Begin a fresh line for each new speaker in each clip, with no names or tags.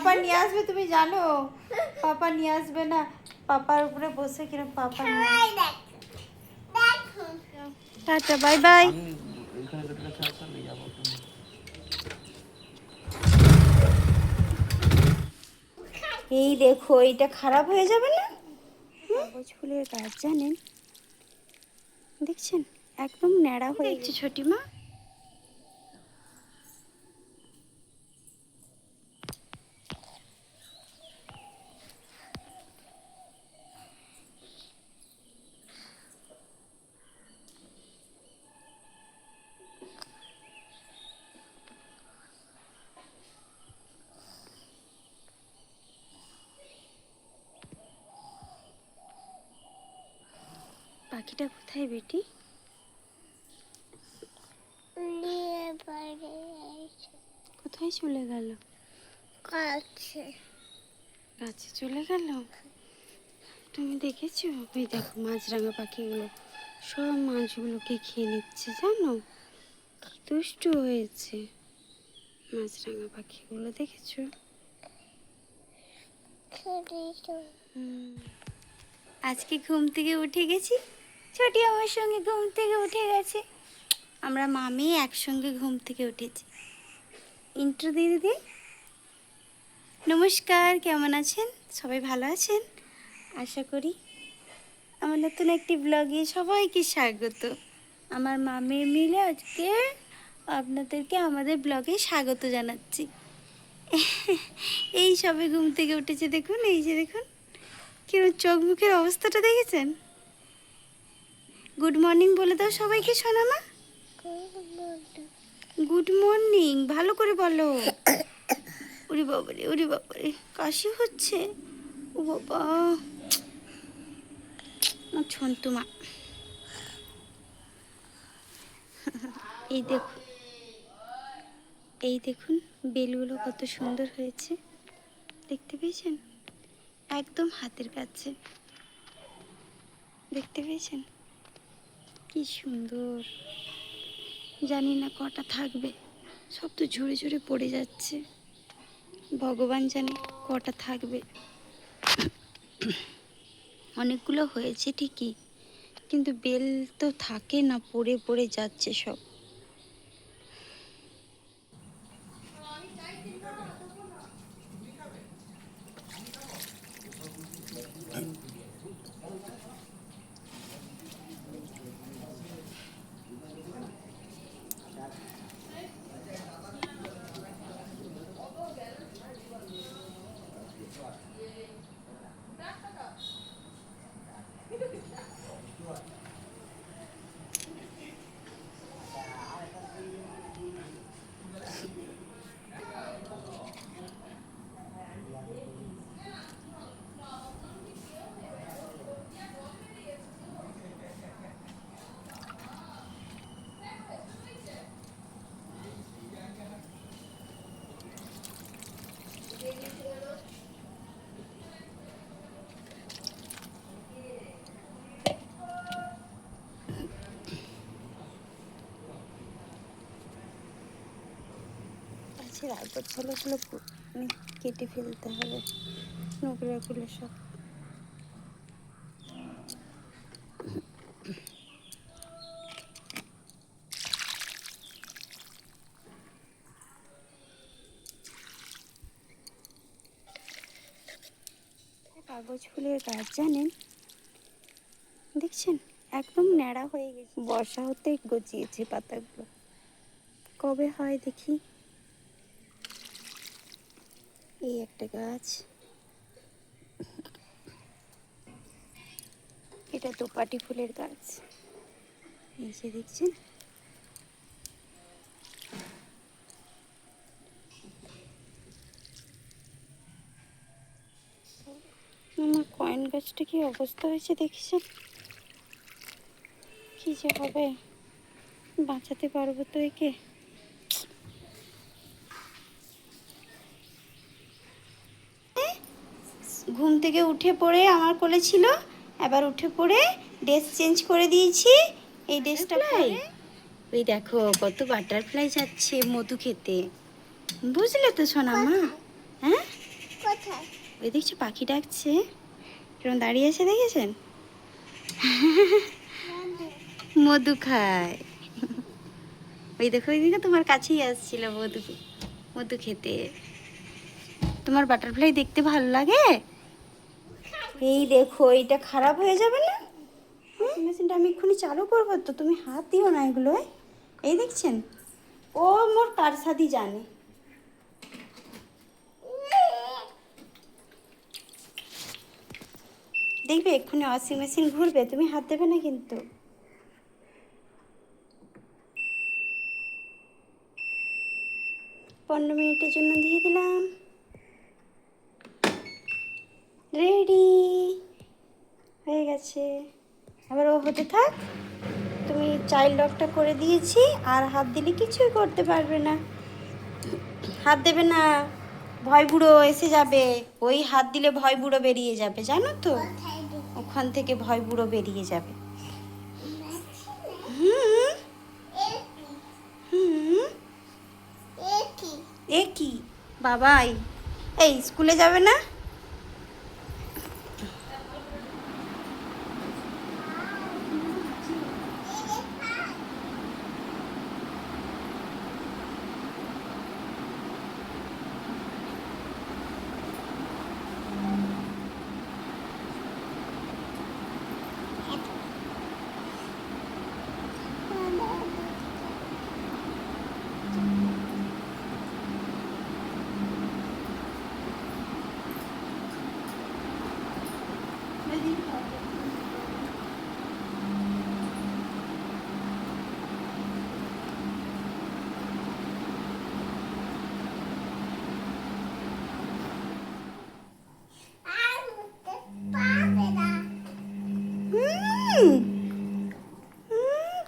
পাপা নিয়ে আসবে তুমি জানো। পাপা নিয়ে আসবে না। পাপার উপরে বসে কিরম পাপা নিয়ে আসবে। Tata bye bye. এই দেখো এইটা খারাপ হয়ে যাবে না? কাগজ ফুলের গাছ জানেন? দেখছেন? একদম ন্যাড়া হয়ে গেছে। ছোটি পাখিটা কোথায় বেটি? কোথায় চলে গেল?
কাছে।
গাছে চলে গেল? তুমি দেখেছ? ওই দেখো মাছরাঙা পাখিগুলো। সব মাছগুলোকে খেয়ে নিচ্ছে জানো? দুষ্ট হয়েছে মাছরাঙা পাখিগুলো দেখেছ? আজকে ঘুম থেকে উঠে গেছি? ছোটি আমার সঙ্গে ঘুম থেকে উঠে গেছে। আমরা মামি একসঙ্গে ঘুম থেকে উঠেছি। ইন্ট্রো দিয়ে দিদি। নমস্কার, কেমন আছেন? সবাই ভালো আছেন? আশা করি আমার নতুন একটি ব্লগে সবাইকে স্বাগত। আমার মামি মিলে আজকে আপনাদেরকে আমাদের ব্লগে স্বাগত জানাচ্ছি। এই সবে ঘুম থেকে উঠেছে দেখুন, এই যে দেখুন। কেউ চোখ মুখের অবস্থাটা দেখেছেন? গুড মর্নিং বলে দাও সবাইকে শোনা মা গুড মর্নিং ভালো করে বলো। উরি বাবারে উরি বাবারে, কাশি হচ্ছে। ও বাবা। আমার ছন্তু মা এই দেখুন এই দেখুন, বেলগুলো কত সুন্দর হয়েছে। দেখতে পেয়েছেন? একদম হাতের কাছে। দেখতে পেয়েছেন? কি সুন্দর। জানি না কটা থাকবে। সব তো ঝরে ঝরে পড়ে যাচ্ছে। ভগবান জানে কটা থাকবে। অনেকগুলো হয়েছে ঠিকই। কিন্তু বেল তো থাকে না, পড়ে পড়ে যাচ্ছে সব। আছে রাগর ছেলেগুলো কেটে ফেলতে হবে। নোংরাগুলো সব। কাগজ ফুলের গাছ জানেন? দেখছেন, একদম ন্যাড়া হয়ে গেছে। বর্ষা হতে গজিয়েছে পাতাগুলো। কবে হয় দেখি? এই একটা গাছ। এটা দোপাটি ফুলের গাছ। এই যে দেখছেন আমার কয়েন গাছটা কি অবস্থা হয়েছে দেখছেন? কি যে হবে? বাঁচাতে পারব তো একে। ঘুম থেকে উঠে পড়ে আমার কোলে ছিল এবার উঠে পড়ে ড্রেস চেঞ্জ করে দিয়েছি। এই ড্রেসটা ওই দেখো কত বাটারফ্লাই যাচ্ছে মধু খেতে। বুঝলে তো সোনা মা হ্যাঁ? ওই দেখছ পাখি ডাকছে। কিরম দাঁড়িয়ে আছে দেখেছেন? মধু খায়। ওই দেখো ওইদিকে তোমার কাছেই আসছিল মধু মধু খেতে। তোমার বাটারফ্লাই দেখতে ভালো লাগে? এই দেখো, এইটা খারাপ হয়ে যাবে না? মেশিনটা আমি এক্ষুনি চালু করব তো, তুমি হাত দিও না এগুলো এই দেখছেন? ও মোর কার সাথে জানে। দেখবে এক্ষুনি ওয়াশিং মেশিন ঘুরবে, তুমি হাত দেবে না কিন্তু। পনেরো মিনিটের জন্য দিয়ে দিলাম। রেডি হয়ে গেছে। আবার ও হতে থাক। তুমি চাইল্ড লকটা করে দিয়েছি, আর হাত দিলে কিছুই করতে পারবে না। হাত দেবে না। ভয় বুড়ো এসে যাবে। ওই হাত দিলে ভয় বুড়ো বেরিয়ে যাবে জানো তো? ওখান থেকে ভয় বুড়ো বেরিয়ে যাবে?
এ কি
বাবাই। এই স্কুলে যাবে না?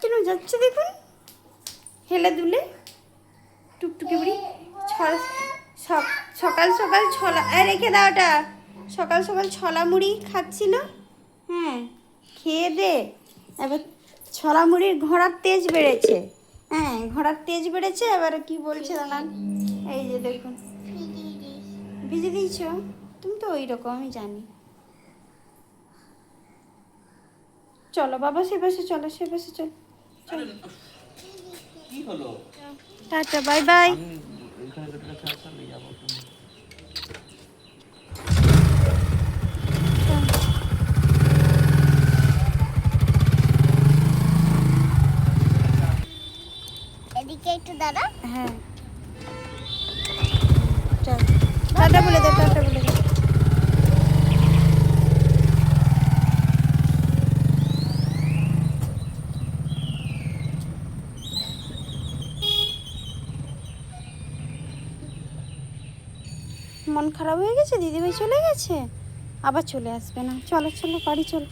কেন যাচ্ছে দেখুন? হেলে দুলে। টুকটুকি বুড়ি। সকাল সকাল ছলা রেখে দাও ওটা। সকাল সকাল ছলা মুড়ি খাচ্ছিল। হ্যাঁ খেয়ে দে। এবার ছলা মুড়ির ঘোড়ার তেজ বেড়েছে। হ্যাঁ ঘোড়ার তেজ বেড়েছে। এবার কি বলছে দাঁড়ান। এই যে দেখুন। ভিজে দিয়েছ? তুমি তো ওই রকমই জানি। চলো বাবা সে পাশে চলো সে পাশে চলো। চলো
কি হলো?
Tata bye bye.
একটু দাদা
হ্যাঁ। চল। টাটা বলে দাও টাটা বলে দাও মন খারাপ হয়ে গেছে? দিদিভাই চলে গেছে? আবার চলে আসবে না। চলো চলো বাড়ি চলো।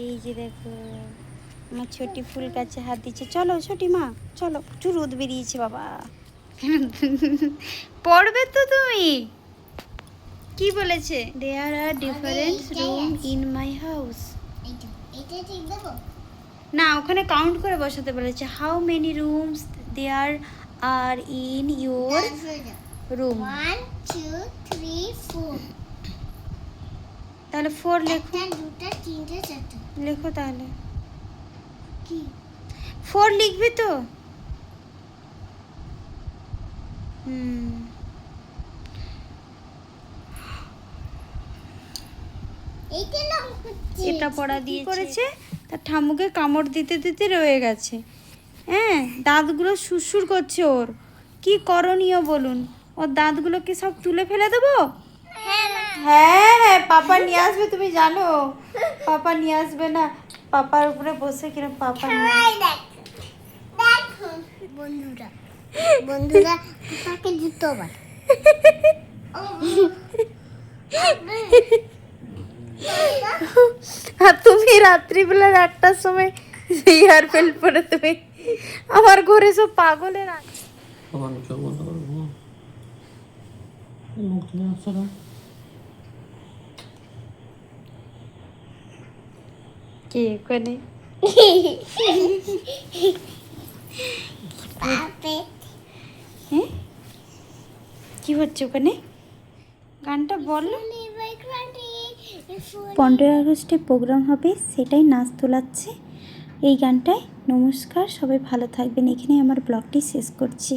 এই যে দেখো আমার ছোটি ফুল গাছে হাত দিচ্ছে। চলো ছোটি মা চলো প্রচুর রোদ বেরিয়েছে বাবা। পড়বে তো তুমি? কি বলেছে? There are different room in my house না ওখানে কাউন্ট করে বসাতে বলেছে। How many rooms there are in your room
one two three four
তাহলে ফোর লেখো।
একটা দুটা তিনটে চারটে।
লেখো তাহলে।
কি?
ফোর লিখবি তো? হুম। এটা পড়া দিয়ে করেছে? তার ঠাম্মুকে কামড় দিতে দিতে রয়ে গেছে। হ্যাঁ দাঁতগুলো সুরসুর করছে ওর। কি করণীয় বলুন? ওর দাঁতগুলো কি সব তুলে ফেলে দেবো?
হ্যাঁ
হ্যাঁ হ্যাঁ পাপা নিয়ে আসবে তুমি জানো। পাপা নিয়ে আসবে না। পাপার উপরে বসে কিরম পাপা
বন্ধুরা বন্ধুরা তাকে দিতে পারে
আর তুমি রাত্রিবেলার একটার সময় হেয়ার ফেল পরে তুমি। আমার ঘরে সব পাগলের আছে
আমার চোখ বন্ধ করো ঘুমো। মুখ তুমি আসছো
কে হ্যাঁ? কি হচ্ছে ওখানে? গানটা বলো। পনেরোই আগস্টে প্রোগ্রাম হবে, সেটাই নাচ তোলাচ্ছে। এই গানটায় নমস্কার, সবাই ভালো থাকবেন। এখানে আমার ব্লগটি শেষ করছি।